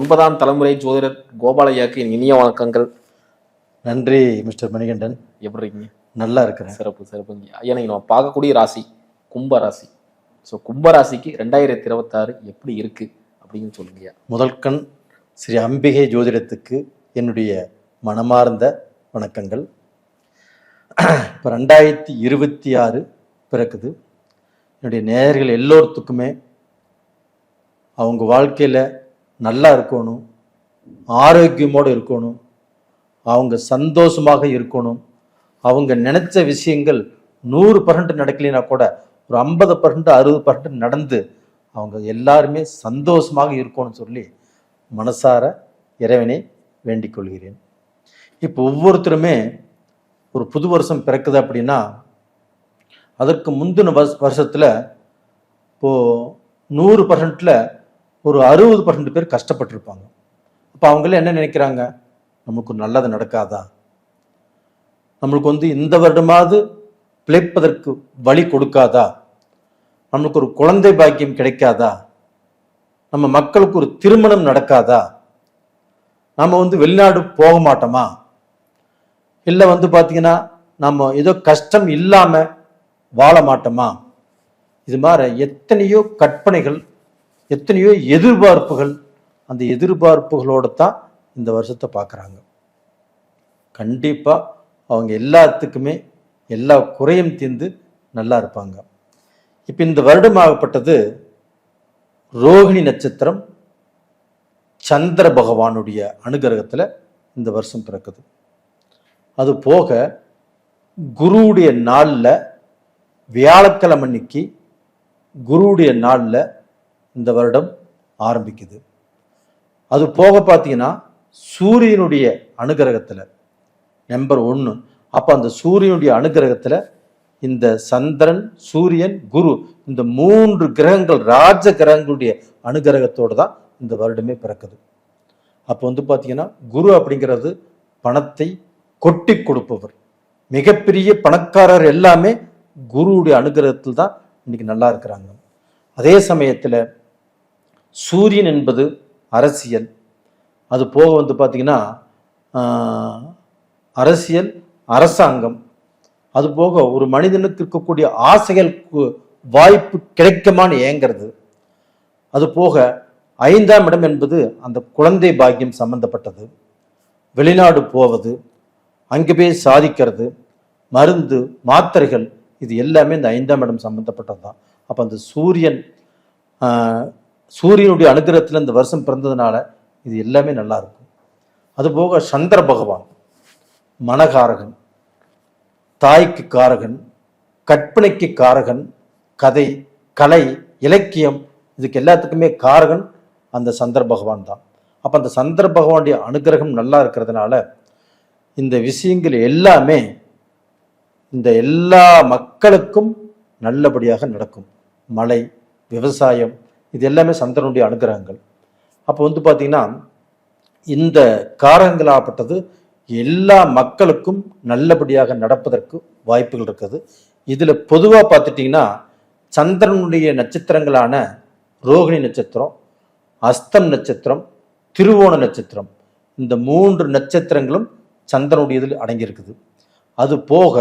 ஒன்பதாம் தலைமுறை ஜோதிடர் கோபாலையாக்கு என் இனிய வணக்கங்கள். நன்றி மிஸ்டர் மணிகண்டன். எப்படி இருக்கீங்க? நல்லா இருக்கிறேன். சிறப்பு சிறப்புங்க ஐயா நீங்க நம்ம பார்க்கக்கூடிய ராசி கும்ப ராசி. ஸோ கும்ப ராசிக்கு ரெண்டாயிரத்தி இருபத்தாறு எப்படி இருக்கு அப்படின்னு சொல்லுங்க முதல் கண் ஸ்ரீ அம்பிகை ஜோதிடத்துக்கு என்னுடைய மனமார்ந்த வணக்கங்கள். இப்போ ரெண்டாயிரத்தி இருபத்தி ஆறு பிறக்குது. என்னுடைய நேயர்கள் எல்லோருத்துக்குமே அவங்க வாழ்க்கையில் நல்லா இருக்கணும் ஆரோக்கியமோடு இருக்கணும் அவங்க சந்தோஷமாக இருக்கணும். அவங்க நினைச்ச விஷயங்கள் நூறு பர்சன்ட் நடக்கலைன்னா கூட ஒரு ஐம்பது பர்சன்ட் அறுபது பர்சன்ட் நடந்து அவங்க எல்லாருமே சந்தோஷமாக இருக்கணும்னு சொல்லி மனசார இறைவனை வேண்டிக் கொள்கிறேன். இப்போ ஒவ்வொருத்தருமே ஒரு புது வருஷம் பிறக்குது அப்படின்னா அதற்கு முந்தின வருஷ வருஷத்தில் இப்போது நூறு பர்சன்ட்டில் ஒரு அறுபது பர்சன்ட் பேர் கஷ்டப்பட்டிருப்பாங்க. அப்போ அவங்களே என்ன நினைக்கிறாங்க? நமக்கு நல்லது நடக்காதா? நம்மளுக்கு வந்து இந்த வருடமாவது பிழைப்பதற்கு வழி கொடுக்காதா? நம்மளுக்கு ஒரு குழந்தை பாக்கியம் கிடைக்காதா? நம்ம மக்களுக்கு ஒரு திருமணம் நடக்காதா? நம்ம வந்து வெளிநாடு போக மாட்டோமா? இல்லை வந்து பார்த்தீங்கன்னா நம்ம ஏதோ கஷ்டம் இல்லாமல் வாழ மாட்டோமா? இது மாதிரி எத்தனையோ கற்பனைகள் எத்தனையோ எதிர்பார்ப்புகள் அந்த எதிர்பார்ப்புகளோடு தான் இந்த வருஷத்தை பார்க்குறாங்க. கண்டிப்பாக அவங்க எல்லாத்துக்குமே எல்லா குறையும் தீர்ந்து நல்லா இருப்பாங்க. இப்போ இந்த வருடமாகப்பட்டது ரோகிணி நட்சத்திரம் சந்திர பகவானுடைய அனுகிரகத்தில் இந்த வருஷம் பிறக்குது. அது போக குருவுடைய நாளில் வியாழக்கிழமை அன்னைக்கு குருவுடைய நாளில் இந்த வருடம் ஆரம்பிக்குது. அது போக பார்த்தீங்கன்னா சூரியனுடைய அனுகிரகத்தில் நம்பர் ஒன்று அப்போ அந்த சூரியனுடைய அனுகிரகத்தில் இந்த சந்திரன் சூரியன் குரு இந்த மூன்று கிரகங்கள் ராஜ கிரகங்களுடைய அனுகிரகத்தோடு தான் இந்த வருடமே பிறக்குது. அப்போ வந்து பார்த்தீங்கன்னா குரு அப்படிங்கிறது பணத்தை கொட்டி கொடுப்பவர். மிகப்பெரிய பணக்காரர் எல்லாமே குருவுடைய அனுகிரகத்தில் தான் இன்னைக்கு நல்லா இருக்கிறாங்க. அதே சமயத்தில் சூரியன் என்பது அரசியல். அது போக வந்து பார்த்திங்கன்னா அரசியல் அரசாங்கம். அது போக ஒரு மனிதனுக்கு இருக்கக்கூடிய ஆசைகள் வாய்ப்பு கிடைக்குமான்னு ஏங்கிறது. அது போக ஐந்தாம் இடம் என்பது அந்த குழந்தை பாக்கியம் சம்பந்தப்பட்டது. வெளிநாடு போவது அங்கே போய் சாதிக்கிறது மருந்து மாத்திரைகள் இது எல்லாமே இந்த ஐந்தாம் இடம் சம்பந்தப்பட்டது தான் அப்போ அந்த சூரியன் சூரியனுடைய அனுகிரகத்தில் இந்த வருஷம் பிறந்ததுனால இது எல்லாமே நல்லா இருக்கும். அதுபோக சந்திர பகவான் மனகாரகன் தாய்க்கு காரகன் கற்பனைக்கு காரகன் கதை கலை இலக்கியம் இதுக்கு எல்லாத்துக்குமே காரகன் அந்த சந்திர பகவான் தான். அப்போ அந்த சந்திர பகவானுடைய அனுகிரகம் நல்லா இருக்கிறதுனால இந்த விஷயங்கள் எல்லாமே இந்த எல்லா மக்களுக்கும் நல்லபடியாக நடக்கும். மழை விவசாயம் இது எல்லாமே சந்திரனுடைய அனுகிரகங்கள். அப்போ வந்து பார்த்தீங்கன்னா இந்த காரகங்களாகப்பட்டது எல்லா மக்களுக்கும் நல்லபடியாக நடப்பதற்கு வாய்ப்புகள் இருக்குது. இதில் பொதுவாக பார்த்துட்டிங்கன்னா சந்திரனுடைய நட்சத்திரங்களான ரோகிணி நட்சத்திரம் அஸ்தம் நட்சத்திரம் திருவோண நட்சத்திரம் இந்த மூன்று நட்சத்திரங்களும் சந்திரனுடைய இதில் அடங்கியிருக்குது. அது போக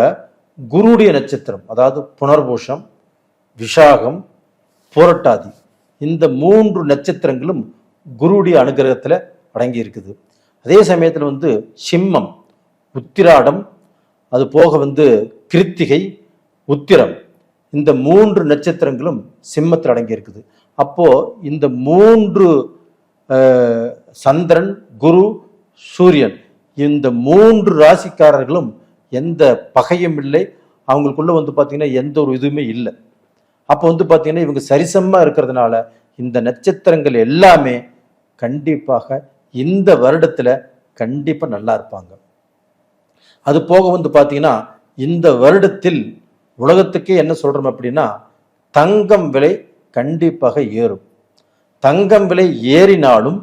குருடைய நட்சத்திரம் அதாவது புனர்பூஷம் விஷாகம் புரட்டாதி இந்த மூன்று நட்சத்திரங்களும் குருடைய அனுகிரகத்தில் அடங்கி இருக்குது அதே சமயத்தில் வந்து சிம்மம் உத்திராடம் அது போக வந்து கிருத்திகை உத்திரம். இந்த மூன்று நட்சத்திரங்களும் சிம்மத்தில் அடங்கி இருக்குது அப்போது இந்த மூன்று சந்திரன் குரு சூரியன் இந்த மூன்று ராசிக்காரர்களும் எந்த பகையும் இல்லை. அவங்களுக்குள்ளே வந்து பார்த்திங்கன்னா எந்த ஒரு இதுவுமே இல்லை. அப்போ வந்து பார்த்திங்கன்னா இவங்க சரிசமமாக இருக்கிறதுனால இந்த நட்சத்திரங்கள் எல்லாமே கண்டிப்பாக இந்த வருடத்தில் கண்டிப்பாக நல்லா இருப்பாங்க. அது போக வந்து பார்த்தீங்கன்னா இந்த வருடத்தில் உலகத்துக்கே என்ன சொல்கிறோம் அப்படின்னா தங்கம் விலை கண்டிப்பாக ஏறும். தங்கம் விலை ஏறினாலும்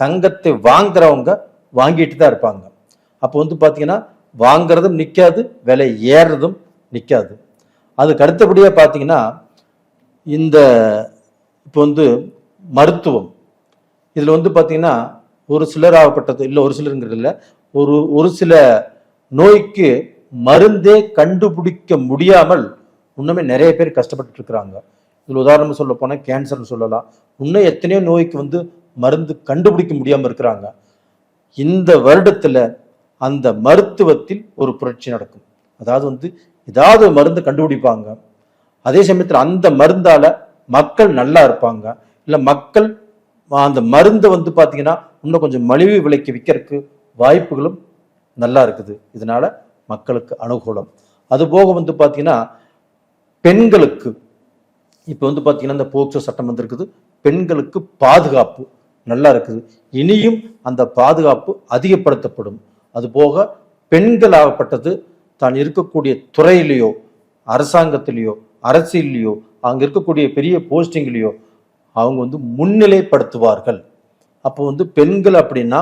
தங்கத்தை வாங்குறவங்க வாங்கிட்டு தான் இருப்பாங்க. அப்போ வந்து பார்த்தீங்கன்னா வாங்குறதும் நிற்காது விலை ஏறுறதும் நிற்காது அதுக்கு அடுத்தபடியாக பார்த்தீங்கன்னா இந்த இப்போ வந்து மருத்துவம். இதில் வந்து பார்த்தீங்கன்னா ஒரு சிலராகப்பட்டது இல்லை ஒரு சிலருங்கிறது இல்லை ஒரு ஒரு சில நோய்க்கு மருந்தே கண்டுபிடிக்க முடியாமல் இன்னுமே நிறைய பேர் கஷ்டப்பட்டு இருக்கிறாங்க இதில் உதாரணம் சொல்ல போனால் கேன்சர்னு சொல்லலாம். இன்னும் எத்தனையோ நோய்க்கு வந்து மருந்து கண்டுபிடிக்க முடியாமல் இருக்கிறாங்க. இந்த வருடத்தில் அந்த மருத்துவத்தில் ஒரு புரட்சி நடக்கும். அதாவது வந்து ஏதாவது மருந்து கண்டுபிடிப்பாங்க. அதே சமயத்தில் அந்த மருந்தால் மக்கள் நல்லா இருப்பாங்க. இல்லை மக்கள் அந்த மருந்தை வந்து பார்த்தீங்கன்னா இன்னும் கொஞ்சம் மலிவு விலைக்கு விற்கிறதுக்கு வாய்ப்புகளும் நல்லா இருக்குது. இதனால மக்களுக்கு அனுகூலம். அதுபோக வந்து பார்த்தீங்கன்னா பெண்களுக்கு இப்போ வந்து பார்த்தீங்கன்னா இந்த போக்சோ சட்டம் வந்திருக்குது. பெண்களுக்கு பாதுகாப்பு நல்லா இருக்குது. இனியும் அந்த பாதுகாப்பு அதிகப்படுத்தப்படும். அதுபோக பெண்களாகப்பட்டது தான் இருக்கக்கூடிய துறையிலேயோ அரசாங்கத்திலேயோ அரசியல்லையோ அங்கே இருக்கக்கூடிய பெரிய போஸ்டிங்லேயோ அவங்க வந்து முன்னிலைப்படுத்துவார்கள். அப்போ வந்து பெண்கள் அப்படின்னா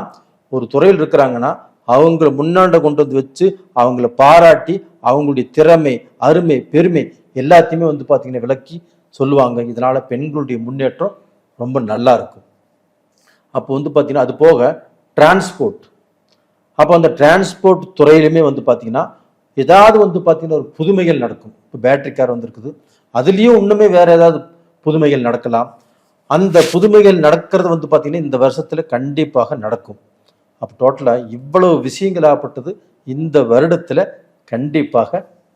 ஒரு துறையில் இருக்கிறாங்கன்னா அவங்கள முன்னாண்ட கொண்டு வந்து வச்சு அவங்கள பாராட்டி அவங்களுடைய திறமை அருமை பெருமை எல்லாத்தையுமே வந்து பார்த்தீங்கன்னா விளக்கி சொல்லுவாங்க. இதனால் பெண்களுடைய முன்னேற்றம் ரொம்ப நல்லா இருக்கும். அப்போ வந்து பார்த்தீங்கன்னா அது போக டிரான்ஸ்போர்ட் அப்போ அந்த டிரான்ஸ்போர்ட் துறையிலுமே வந்து பார்த்தீங்கன்னா ஏதாவது வந்து பார்த்தீங்கன்னா ஒரு புதுமைகள் நடக்கும். இப்போ பேட்டரி கார் வந்திருக்குது. அதுலேயும் இன்னுமே வேற ஏதாவது புதுமைகள் நடக்கலாம். அந்த புதுமைகள் நடக்கிறது வந்து பார்த்தீங்கன்னா இந்த வருஷத்துல கண்டிப்பாக நடக்கும். அப்போ டோட்டலாக இவ்வளவு விஷயங்கள் ஆகப்பட்டது இந்த வருடத்துல கண்டிப்பாக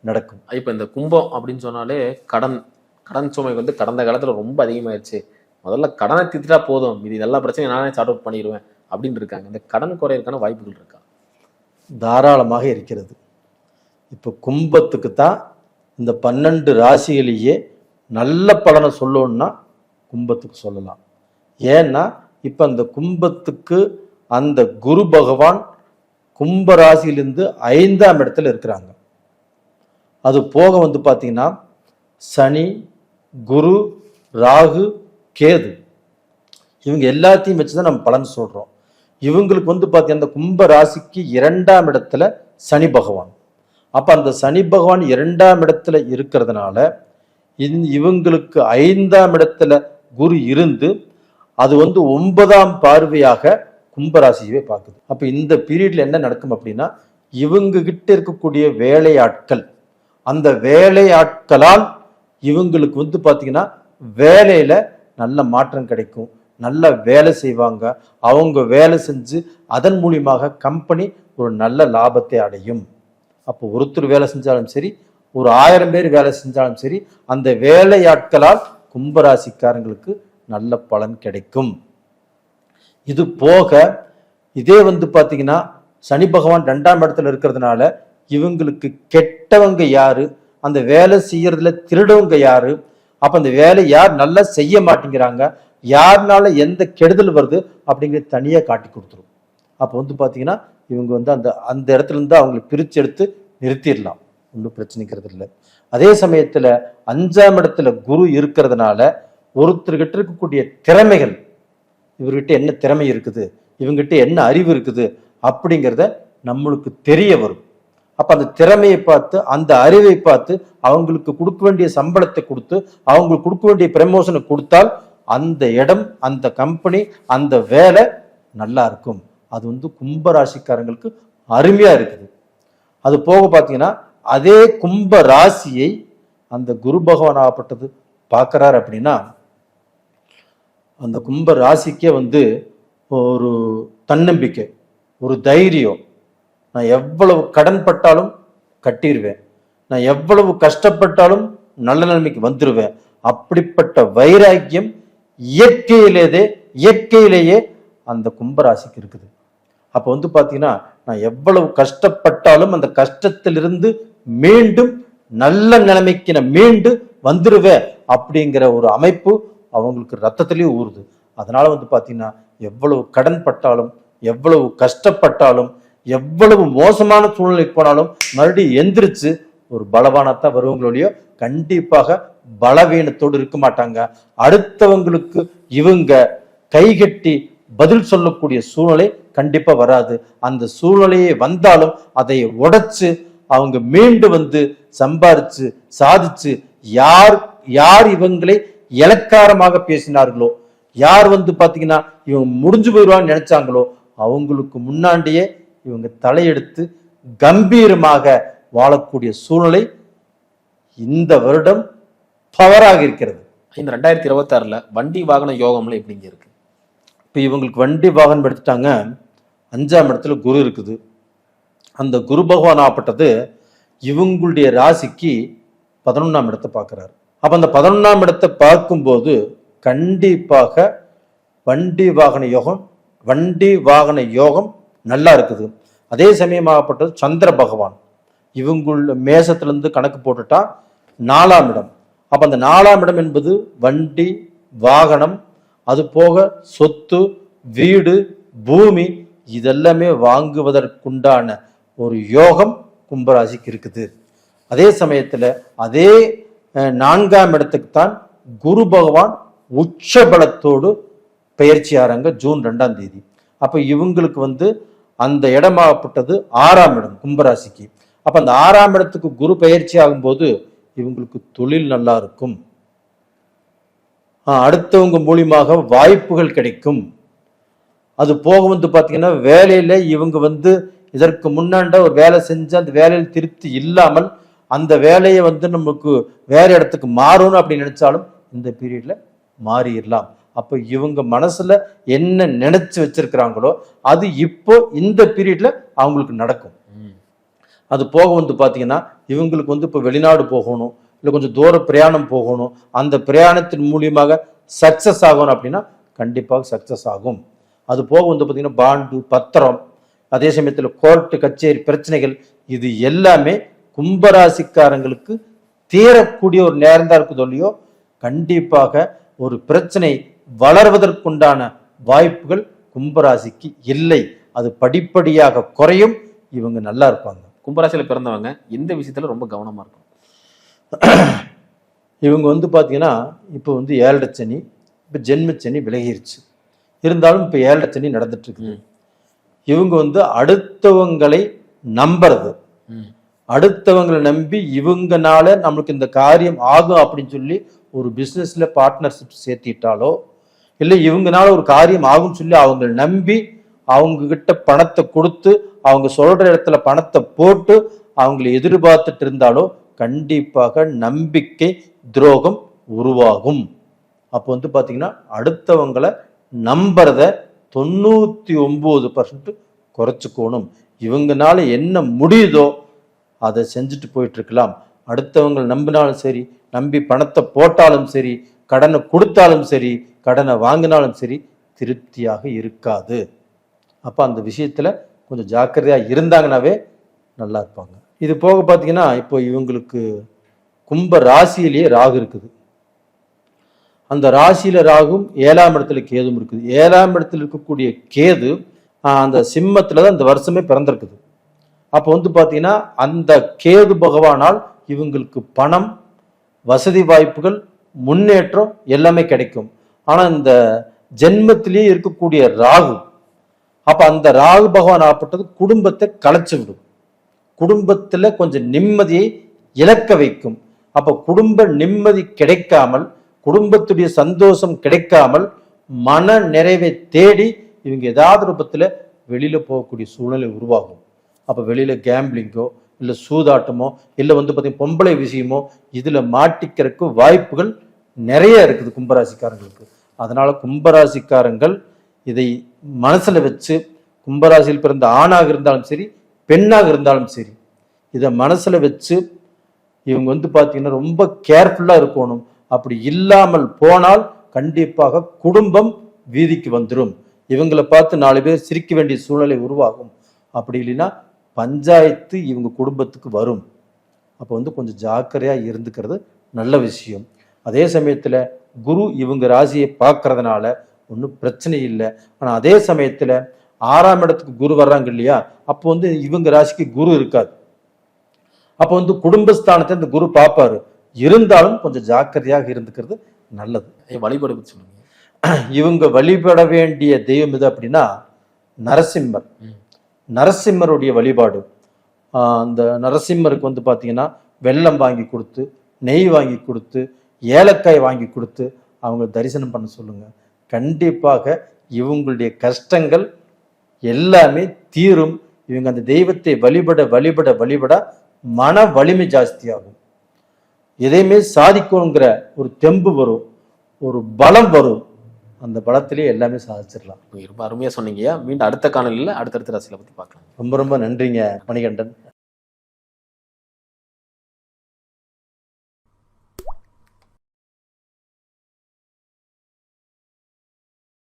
நடக்கும். இப்போ இந்த கும்பம் அப்படின்னு சொன்னாலே கடன் கடன் சுமை வந்து கடந்த காலத்துல ரொம்ப அதிகமாயிருச்சு. முதல்ல கடனை தீர்த்துட்டா போதும். இது எல்லா பிரச்சனையும் நானே சார்ட் அவுட் பண்ணிடுவேன் அப்படின்னு இருக்காங்க. இந்த கடன் குறையறதுக்கான வாய்ப்புகள் இருக்கா? தாராளமாக இருக்கிறது. இப்போ கும்பத்துக்கு தான் இந்த பன்னெண்டு ராசிகளையே நல்ல பலனை சொல்லணும்னா கும்பத்துக்கு சொல்லலாம். ஏன்னா இப்போ அந்த கும்பத்துக்கு அந்த குரு பகவான் கும்ப ராசியிலிருந்து ஐந்தாம் இடத்துல இருக்கிறாங்க. அது போக வந்து பார்த்தீங்கன்னா சனி குரு ராகு கேது. இவங்க எல்லாத்தையும் வச்சு தான் நம்ம பலன் சொல்கிறோம் இவங்களுக்கு வந்து பார்த்தீங்கன்னா அந்த கும்ப ராசிக்கு இரண்டாம் இடத்துல சனி பகவான். அப்போ அந்த சனி பகவான் இரண்டாம் இடத்துல இருக்கிறதுனால இந் இவங்களுக்கு ஐந்தாம் இடத்துல குரு இருந்து அது வந்து ஒன்பதாம் பார்வையாக கும்பராசியவே பார்க்குது. அப்போ இந்த பீரியட்ல என்ன நடக்கும் அப்படின்னா இவங்க கிட்ட இருக்கக்கூடிய வேலையாட்கள் அந்த வேலையாட்களால் இவங்களுக்கு வந்து பார்த்தீங்கன்னா வேலையில நல்ல மாற்றம் கிடைக்கும் நல்ல வேலை செய்வாங்க அவங்க வேலை செஞ்சு அதன் மூலியமாக கம்பெனி ஒரு நல்ல லாபத்தை அடையும். அப்போ ஒருத்தர் வேலை செஞ்சாலும் சரி ஒரு ஆயிரம் பேர் வேலை செஞ்சாலும் சரி அந்த வேலையாட்களால் கும்பராசிக்காரங்களுக்கு நல்ல பலன் கிடைக்கும். இது போக இதே வந்து பார்த்தீங்கன்னா சனி பகவான் ரெண்டாம் இடத்துல இருக்கிறதுனால இவங்களுக்கு கெட்டவங்க யாரு அந்த வேலை செய்யறதுல திருடவங்க யாரு அப்ப அந்த வேலை யார் நல்லா செய்ய மாட்டேங்கிறாங்க யாருனால எந்த கெடுதல் வருது அப்படிங்கிறது தனியா காட்டி கொடுத்துரும். அப்போ வந்து பார்த்தீங்கன்னா இவங்க வந்து அந்த அந்த இடத்துல இருந்து அவங்களை பிரிச்சு எடுத்து நிறுத்திடலாம். ஒன்றும் பிரச்சனைக்கிறது இல்லை. அதே சமயத்தில் அஞ்சாம் இடத்துல குரு இருக்கிறதுனால ஒருத்தர்கிட்ட இருக்கக்கூடிய திறமைகள் இவர்கிட்ட என்ன திறமை இருக்குது இவங்ககிட்ட என்ன அறிவு இருக்குது அப்படிங்கிறத நம்மளுக்கு தெரிய வரும். அப்போ அந்த திறமையை பார்த்து அந்த அறிவை பார்த்து அவங்களுக்கு கொடுக்க வேண்டிய சம்பளத்தை கொடுத்து அவங்களுக்கு கொடுக்க வேண்டிய ப்ரமோஷனை கொடுத்தால் அந்த இடம் அந்த கம்பெனி அந்த வேலை நல்லா இருக்கும். அது வந்து கும்ப ராசிக்காரங்களுக்கு அருமையா இருக்குது. அது போக பார்த்தீங்கன்னா அதே கும்ப ராசியை அந்த குரு பகவான் ஆகப்பட்டது பார்க்கறாரு அப்படின்னா அந்த கும்ப ராசிக்கே வந்து ஒரு தன்னம்பிக்கை ஒரு தைரியம். நான் எவ்வளவு கடன் பட்டாலும் கட்டிடுவேன் நான் எவ்வளவு கஷ்டப்பட்டாலும் நல்ல நிலைமைக்கு வந்துடுவேன் அப்படிப்பட்ட வைராக்கியம் இயற்கையிலேதே இயற்கையிலேயே அந்த கும்பராசிக்கு இருக்குது. அப்போ வந்து பார்த்தீங்கன்னா நான் எவ்வளவு கஷ்டப்பட்டாலும் அந்த கஷ்டத்திலிருந்து மீண்டும் நல்ல நிலைமைக்கு நான் மீண்டு வந்துடுவேன் அப்படிங்கிற ஒரு அமைப்பு அவங்களுக்கு ரத்தத்திலேயே ஊறுது. அதனால வந்து பார்த்தீங்கன்னா எவ்வளவு கடன் பட்டாலும் எவ்வளவு கஷ்டப்பட்டாலும் எவ்வளவு மோசமான சூழ்நிலைக்கு போனாலும் மறுபடியும் எந்திரிச்சு ஒரு பலவானத்தான் வருவங்களோடையோ கண்டிப்பாக பலவீனத்தோடு இருக்க மாட்டாங்க. அடுத்தவங்களுக்கு இவங்க கைகட்டி பதில் சொல்லக்கூடிய சூழ்நிலை கண்டிப்பாக வராது. அந்த சூழ்நிலையே வந்தாலும் அதை உடைச்சு அவங்க மீண்டு வந்து சம்பாரிச்சு சாதிச்சு யார் யார் இவங்களை இலக்காரமாக பேசினார்களோ யார் வந்து பார்த்தீங்கன்னா இவங்க முடிஞ்சு போயிடுவான்னு நினைச்சாங்களோ அவங்களுக்கு முன்னாடியே இவங்க தலையெடுத்து கம்பீரமாக வாழக்கூடிய சூழ்நிலை இந்த வருடம் பவராக இருக்கிறது. இந்த ரெண்டாயிரத்தி இருபத்தாறுல வண்டி வாகன யோகம்ல எப்படிங்க இருக்கு? இப்போ இவங்களுக்கு வண்டி வாகனம் எடுத்துட்டாங்க. அஞ்சாம் இடத்துல குரு இருக்குது. அந்த குரு பகவான் ஆப்பட்டது இவங்களுடைய ராசிக்கு பதினொன்றாம் இடத்தை பார்க்குறாரு. அப்போ அந்த பதினொன்றாம் இடத்தை பார்க்கும்போது கண்டிப்பாக வண்டி வாகன யோகம் வண்டி வாகன யோகம் நல்லா இருக்குது. அதே சமயமாகப்பட்டது சந்திர பகவான். இவங்கள மேசத்துலேருந்து கணக்கு போட்டுட்டா நாலாம் இடம். அப்போ அந்த நாலாம் இடம் என்பது வண்டி வாகனம் அது போக சொத்து வீடு பூமி இதெல்லாமே வாங்குவதற்குண்டான ஒரு யோகம் கும்பராசிக்கு இருக்குது. அதே சமயத்தில் அதே நான்காம் இடத்துக்கு தான் குரு பகவான் உச்ச பலத்தோடு பயிற்சி ஆறாங்க ஜூன் ரெண்டாம் தேதி. அப்போ இவங்களுக்கு வந்து அந்த இடமாகப்பட்டது ஆறாம் இடம் கும்பராசிக்கு. அப்போ அந்த ஆறாம் இடத்துக்கு குரு பயிற்சி ஆகும்போது இவங்களுக்கு தொழில் நல்லா இருக்கும். அடுத்தவங்க மூலியமாக வாய்ப்புகள் கிடைக்கும். அது போக வந்து பார்த்தீங்கன்னா வேலையில இவங்க வந்து இதற்கு முன்னாண்ட ஒரு வேலை செஞ்சு அந்த வேலையில் திருப்தி இல்லாமல் அந்த வேலையை வந்து நமக்கு வேற இடத்துக்கு மாறணும் அப்படின்னு நினைச்சாலும் இந்த பீரியட்ல மாறிடலாம். அப்போ இவங்க மனசுல என்ன நினைச்சு வச்சிருக்கிறாங்களோ அது இப்போ இந்த பீரியட்ல அவங்களுக்கு நடக்கும். அது போக வந்து பார்த்தீங்கன்னா இவங்களுக்கு வந்து இப்போ வெளிநாடு போகணும். இல்லை கொஞ்சம் தூர பிரயாணம் போகணும். அந்த பிரயாணத்தின் மூலியமாக சக்ஸஸ் ஆகணும் அப்படின்னா கண்டிப்பாக சக்ஸஸ் ஆகும். அது போக வந்து பார்த்தீங்கன்னா பாண்டு பத்திரம் அதே சமயத்தில் கோர்ட்டு கச்சேரி பிரச்சனைகள் இது எல்லாமே கும்பராசிக்காரங்களுக்கு தீரக்கூடிய ஒரு நேரம் தான் இருக்குதோ இல்லையோ கண்டிப்பாக ஒரு பிரச்சனை வளர்வதற்குண்டான வாய்ப்புகள் கும்பராசிக்கு இல்லை. அது படிப்படியாக குறையும். இவங்க நல்லா இருப்பாங்க. கும்பராசியில் பிறந்தவங்க எந்த விஷயத்தில் ரொம்ப கவனமாக இருக்கும் இவங்க வந்து பார்த்தீங்கன்னா இப்போ வந்து ஏழரை சனி இப்போ ஜென்மச்சனி விலகிருச்சு இருந்தாலும் இப்போ ஏழரை சனி நடந்துட்டு இருக்குது ம். இவங்க வந்து அடுத்தவங்களை நம்புறது. அடுத்தவங்களை நம்பி இவங்கனால நம்மளுக்கு இந்த காரியம் ஆகும் அப்படின்னு சொல்லி ஒரு பிஸ்னஸ்ல பார்ட்னர்ஷிப் சேர்த்திட்டாலோ இல்லை இவங்கனால ஒரு காரியம் ஆகும்னு சொல்லி அவங்களை நம்பி அவங்க கிட்ட பணத்தை கொடுத்து அவங்க சொல்ற இடத்துல பணத்தை போட்டு அவங்களை எதிர்பார்த்துட்டு இருந்தாலோ கண்டிப்பாக நம்பிக்கை துரோகம் உருவாகும். அப்போ வந்து பார்த்தீங்கன்னா அடுத்தவங்களை நம்புறத தொண்ணூற்றி ஒம்பது பர்சன்ட் குறைச்சிக்கணும். இவங்கனால என்ன முடியுதோ அதை செஞ்சுட்டு போயிட்டுருக்கலாம். அடுத்தவங்க நம்பினாலும் சரி நம்பி பணத்தை போட்டாலும் சரி கடனை கொடுத்தாலும் சரி கடனை வாங்கினாலும் சரி திருப்தியாக இருக்காது. அப்போ அந்த விஷயத்தில் கொஞ்சம் ஜாக்கிரதையாக இருந்தாங்கனாவே நல்லா இருப்பாங்க. இது போக பார்த்தீங்கன்னா இப்போ இவங்களுக்கு கும்ப ராசியிலேயே ராகு இருக்குது. அந்த ராசியில் ராகும் ஏழாம் இடத்துல கேதும் இருக்குது. ஏழாம் இடத்துல இருக்கக்கூடிய கேது அந்த சிம்மத்தில் தான் இந்த வருஷமே பிறந்திருக்குது. அப்போ வந்து பார்த்தீங்கன்னா அந்த கேது பகவானால் இவங்களுக்கு பணம் வசதி வாய்ப்புகள் முன்னேற்றம் எல்லாமே கிடைக்கும். ஆனால் இந்த ஜென்மத்திலேயே இருக்கக்கூடிய ராகு அப்போ அந்த ராகு பகவான் ஆப்பட்டது குடும்பத்தை களைச்சு விடும். குடும்பத்தில் கொஞ்சம் நிம்மதியை இழக்க வைக்கும். அப்போ குடும்ப நிம்மதி கிடைக்காமல் குடும்பத்துடைய சந்தோஷம் கிடைக்காமல் மன நிறைவை தேடி இவங்க ஏதாவது ரூபத்தில் வெளியில் போகக்கூடிய சூழ்நிலை உருவாகும். அப்போ வெளியில் கேம்பிளிங்கோ இல்லை சூதாட்டமோ இல்லை வந்து பார்த்தீங்கன்னா பொம்பளை விஷயமோ இதில் மாட்டிக்கிறதுக்கு வாய்ப்புகள் நிறைய இருக்குது கும்பராசிக்காரங்களுக்கு. அதனால் கும்பராசிக்காரங்கள் இதை மனசில் வச்சு கும்பராசியில் பிறந்த ஆணாக இருந்தாலும் சரி பெண்ணாக இருந்தாலும் சரி இதை மனசில் வச்சு இவங்க வந்து பார்த்தீங்கன்னா ரொம்ப கேர்ஃபுல்லாக இருக்கணும். அப்படி இல்லாமல் போனால் கண்டிப்பாக குடும்பம் வீதிக்கு வந்துடும் இவங்களை பார்த்து நாலு பேர் சிரிக்க வேண்டிய சூழ்நிலை உருவாகும். அப்படி இல்லைன்னா பஞ்சாயத்து இவங்க குடும்பத்துக்கு வரும். அப்போ வந்து கொஞ்சம் ஜாக்கிரதையாக இருந்துக்கிறது நல்ல விஷயம். அதே சமயத்தில் குரு இவங்க ராசியை பார்க்கறதுனால ஒன்றும் பிரச்சனை இல்லை. ஆனால் அதே சமயத்தில் ஆறாம் இடத்துக்கு குரு வர்றாங்க இல்லையா? அப்போ வந்து இவங்க ராசிக்கு குரு இருக்காது. அப்போ வந்து குடும்பஸ்தானத்தை இந்த குரு பார்ப்பாரு. இருந்தாலும் கொஞ்சம் ஜாக்கிரதையாக இருந்துக்கிறது நல்லது. வழிபாடு சொல்லுங்க. இவங்க வழிபட வேண்டிய தெய்வம் இது அப்படின்னா நரசிம்மர். நரசிம்மருடைய வழிபாடு. அந்த நரசிம்மருக்கு வந்து பார்த்தீங்கன்னா வெல்லம் வாங்கி கொடுத்து நெய் வாங்கி கொடுத்து ஏலக்காய் வாங்கி கொடுத்து அவங்க தரிசனம் பண்ண சொல்லுங்க. கண்டிப்பாக இவங்களுடைய கஷ்டங்கள் எல்லாமே தீரும். இவங்க அந்த தெய்வத்தை வழிபட வழிபட வழிபட மன வலிமை ஜாஸ்தியாகும். எதையுமே சாதிக்கணுங்கிற ஒரு தெம்பு வரும். ஒரு பலம் வரும். அந்த பலத்திலேயே எல்லாமே சாதிச்சிடலாம். ரொம்ப அருமையா சொன்னீங்க மீண்டும் அடுத்த காணொலியில் அடுத்தடுத்த ராசியில பத்தி பார்க்கலாம். ரொம்ப ரொம்ப நன்றிங்க மணிகண்டன்.